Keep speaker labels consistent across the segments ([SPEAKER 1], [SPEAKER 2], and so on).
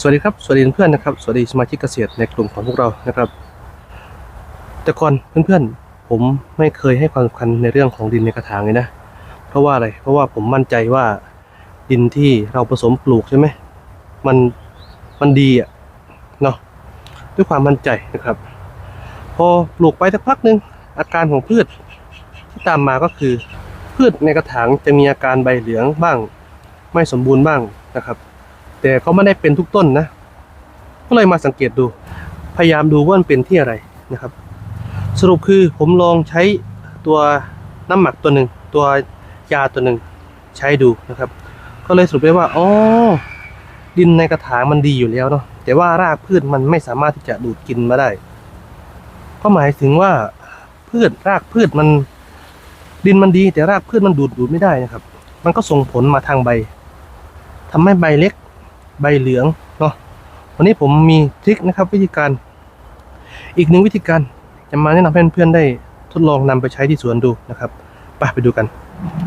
[SPEAKER 1] สวัสดีครับสวัสดีเพื่อนนะครับสวัสดีสมาชิกเกษตรในกลุ่มของพวกเรานะครับ แต่ก่อนเพื่อนๆ ผมไม่เคยให้ความสำคัญในเรื่องของดินในกระถางเลยนะ เพราะว่าอะไรเพราะว่าผมมั่นใจว่าดินที่เราผสมปลูกใช่ไหมมันมันดีอะเนาะด้วยความมั่นใจนะครับ พอปลูกไปสักพักหนึ่งอาการของพืชที่ตามมาก็คือ พืชในกระถางจะมีอาการใบเหลืองบ้าง ไม่สมบูรณ์บ้างนะครับ แต่เขาไม่ได้เป็นทุกต้นนะ ก็เลยมาสังเกตดู พยายามดูว่ามันเป็นที่อะไรนะครับ สรุปคือผมลองใช้ตัวน้ำหมักตัวหนึ่งตัวยาตัวหนึ่งใช้ดูนะครับ ก็เลยสรุปได้ว่าอ๋อดินในกระถางมันดีอยู่แล้วเนาะแต่ว่ารากพืชมันไม่สามารถที่จะดูดกินมาได้ก็หมายถึงว่าพืชรากพืชมันดินมันดี แต่รากพืชมันดูดดูดไม่ได้นะครับ มันก็ส่งผลมาทางใบทำให้ใบเล็ก ใบเหลืองเนาะวันนี้ผมมีทริคนะครับวิธีการ อีกหนึ่งวิธีการจะมาแนะนำให้เพื่อนๆได้ทดลองนำไปใช้ที่สวนดูนะครับไปไปดูกัน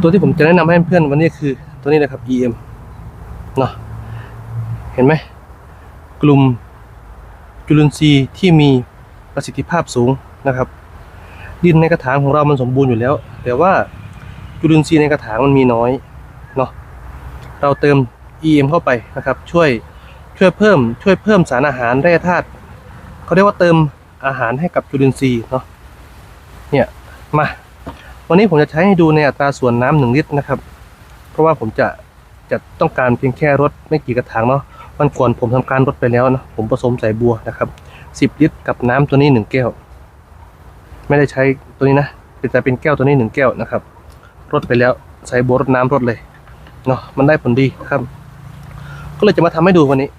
[SPEAKER 1] ตัวที่ผมจะแนะนำให้เพื่อนวันนี้คือตัวนี้นะครับ EM เนาะเห็นไหมกลุ่มจุลินทรีย์ที่มีประสิทธิภาพสูงนะครับ ดินในกระถางของเรามันสมบูรณ์อยู่แล้ว แต่ว่าจุลินทรีย์ในกระถางมันมีน้อยเนาะเราเติม EM เข้าไปนะครับช่วยช่วยเพิ่มช่วยเพิ่มสารอาหารแร่ธาตุเขาเรียกว่าเติมอาหารให้กับจุลินทรีย์เนาะเนี่ยมาวันนี้ผมจะใช้ให้ดูในอัตราส่วนน้ำหนึ่งลิตรนะครับ เพราะว่าผมจะจะต้องการเพียงแค่รดไม่กี่กระถางเนาะวันก่อนผมทำการรดไปแล้วนะผมผสมใส่บัวนะครับสิบลิตรกับน้ำตัวนี้หนึ่งแก้ว ไม่ได้ใช้ตัวนี้นะเป็นแต่เป็นแก้วตัวนี้หนึ่งแก้วนะครับรดไปแล้วใส่บัวรดน้ำรดเลยเนาะมันได้ผลดีครับ ก็เลยจะมาทำให้ดูวันนี้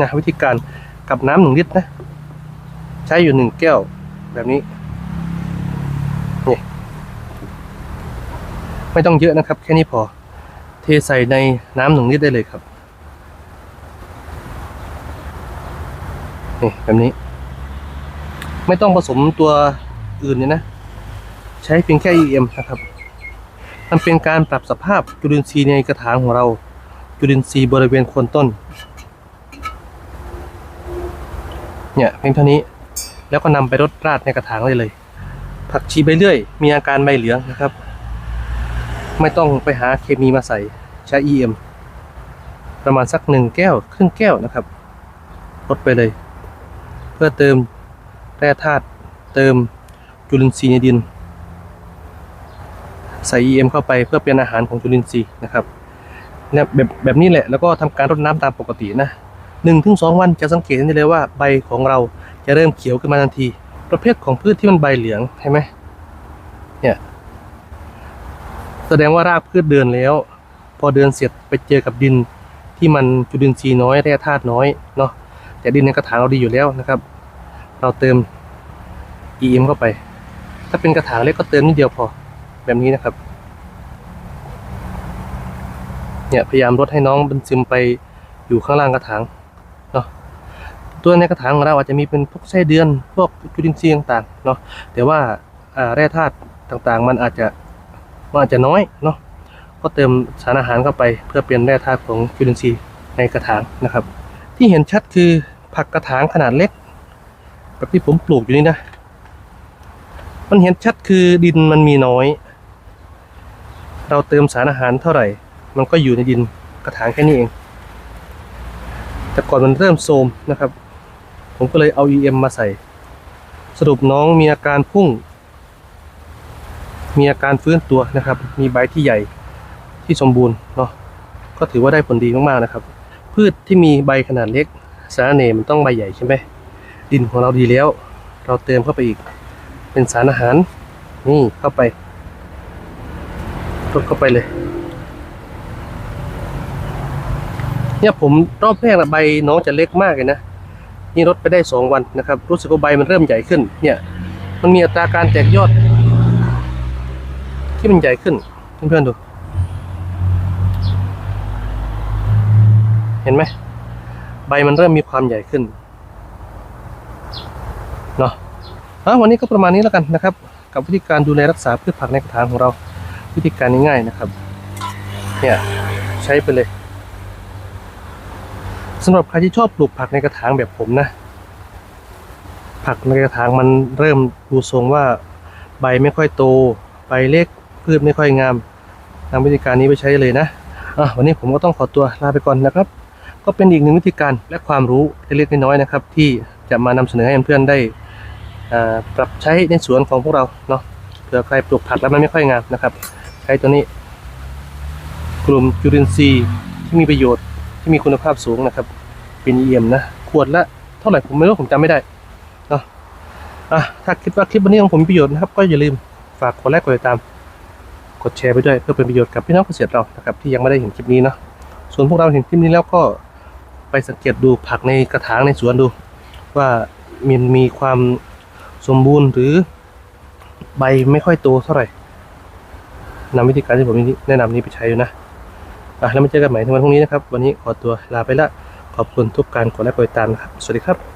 [SPEAKER 1] นะวิธีการกับน้ำหนึ่งลิตรนะ ใช้อยู่หนึ่งแก้วแบบนี้นี่ไม่ต้องเยอะนะครับ แค่นี้พอ เทใส่ในน้ำหนึ่งลิตรได้เลยครับนี่แบบนี้ ไม่ต้องผสมตัวอื่นเนี่ยนะ ใช้เพียงแค่ EM นะครับ มันเป็นการปรับสภาพจุลินทรีย์ในกระถางของเรา จุลินทรีย์บริเวณโคนต้น เนี่ยเพียงเท่านี้แล้วก็นำไปรดราดในกระถางได้เลย ผักชีใบเลื่อย มีอาการใบเหลืองนะครับ ไม่ต้องไปหาเคมีมาใส่ใช้ EM ประมาณสักหนึ่งแก้วครึ่งแก้วนะครับรดไปเลย เพื่อเติมแร่ธาตุเติมจุลินทรีย์ในดิน ใส่ EM เข้าไปเพื่อเป็นอาหารของจุลินทรีย์นะครับ นี่ยแบบแบบนี้แหละแล้วก็ทำการรดน้ำตามปกตินะหนึ่งถึงสองวันจะสังเกตได้เลยว่าใบของเราจะเริ่มเขียวขึ้นมาทันที ประเภทของพืชที่มันใบเหลืองใช่ไหมเนี่ยแสดงว่ารากพืชเดินแล้ว พอเดินเสร็จไปเจอกับดินที่มันจุลินทรีย์น้อยแร่ธาตุน้อยเนาะแต่ดินในกระถางเราดีอยู่แล้วนะครับ เราเติม EM เข้าไป ถ้าเป็นกระถางเล็กก็เติมนิดเดียวพอแบบนี้นะครับ เนี่ยพยายามลดให้น้องมันซึมไปอยู่ข้างล่างกระถางเนาะตัวในกระถางของเราอาจจะมีเป็นพวกไส้เดือนพวกจุลินทรีย์ต่างๆเนาะแต่ว่าแร่ธาตุต่างๆ มันอาจจะมันอาจจะน้อยเนาะก็เติมสารอาหารเข้าไปเพื่อเป็นแร่ธาตุของจุลินทรีย์ในกระถางนะครับ ที่เห็นชัดคือผักกระถางขนาดเล็กแบบที่ผมปลูกอยู่นี่นะมันเห็นชัดคือดินมันมีน้อย เราเติมสารอาหารเท่าไหร่ มันก็อยู่ในดินกระถางแค่นี้เอง แต่ก่อนมันเริ่มโทมนะครับ ผมก็เลยเอา EM มาใส่ สรุปน้องมีอาการพุ่ง มีอาการฟื้นตัวนะครับ มีใบที่ใหญ่ที่สมบูรณ์เนาะก็ถือว่าได้ผลดีมากๆนะครับ พืชที่มีใบขนาดเล็กสารเนมันต้องใบใหญ่ใช่ไหมดินของเราดีแล้ว เราเติมเข้าไปอีก เป็นสารอาหาร นี่เข้าไปรดเข้าไปเลย เนี่ยผมรอบแรกนะใบน้องจะเล็กมากเลยนะนี่รดไปได้สองวันนะครับรู้สึกว่าใบมันเริ่มใหญ่ขึ้น เนี่ยมันมีอัตราการแตกยอด ที่มันใหญ่ขึ้นเพื่อนๆดู เห็นไหมใบมันเริ่มมีความใหญ่ขึ้นเนาะอะวันนี้ก็ประมาณนี้แล้วกันนะครับ กับวิธีการดูแลรักษาพืชผักในกระถางของเรา วิธีการง่ายๆนะครับ เนี่ยใช้ไปเลย สำหรับใครที่ชอบปลูกผักในกระถางแบบผมนะ ผักในกระถางมันเริ่มดูทรงว่าใบไม่ค่อยโตใบเล็กพืชไม่ค่อยงามนำวิธีการนี้ไปใช้เลยนะอะวันนี้ผมก็ต้องขอตัวลาไปก่อนนะครับ ก็เป็นอีกหนึ่งวิธีการและความรู้เล็กๆน้อยๆนะครับ ที่จะมานำเสนอให้เพื่อนๆได้ปรับใช้ในสวนของพวกเราเนาะเผื่อใครปลูกผักแล้วมันไม่ค่อยงามนะครับ ใช้ตัวนี้ กลุ่มจุลินทรีย์ที่มีประโยชน์ ที่มีคุณภาพสูงนะครับ เป็นเอี่ยมนะ ขวดละเท่าไหร่ผมไม่รู้ผมจำไม่ได้เนาะอะถ้าคิดว่าคลิปวันนี้ของผมมีประโยชน์นะครับ ก็อย่าลืมฝากกดไลค์กดติดตาม กดแชร์ไปด้วยเพื่อเป็นประโยชน์กับพี่น้องเกษตรเรานะครับที่ยังไม่ได้เห็นคลิปนี้เนาะส่วนพวกเราเห็นคลิปนี้แล้วก็ไปสังเกตดูผักในกระถางในสวนดู ว่ามันมีความสมบูรณ์หรือใบไม่ค่อยโตเท่าไหร่นำวิธีการที่ผมแนะนำนี้ไปใช้ดูนะอะ แล้วมาเจอกันใหม่ในวันพรุ่งนี้นะครับ วันนี้ขอตัวลาไปละ ขอบคุณทุกการกดไลค์กดติดตามนะครับ สวัสดีครับ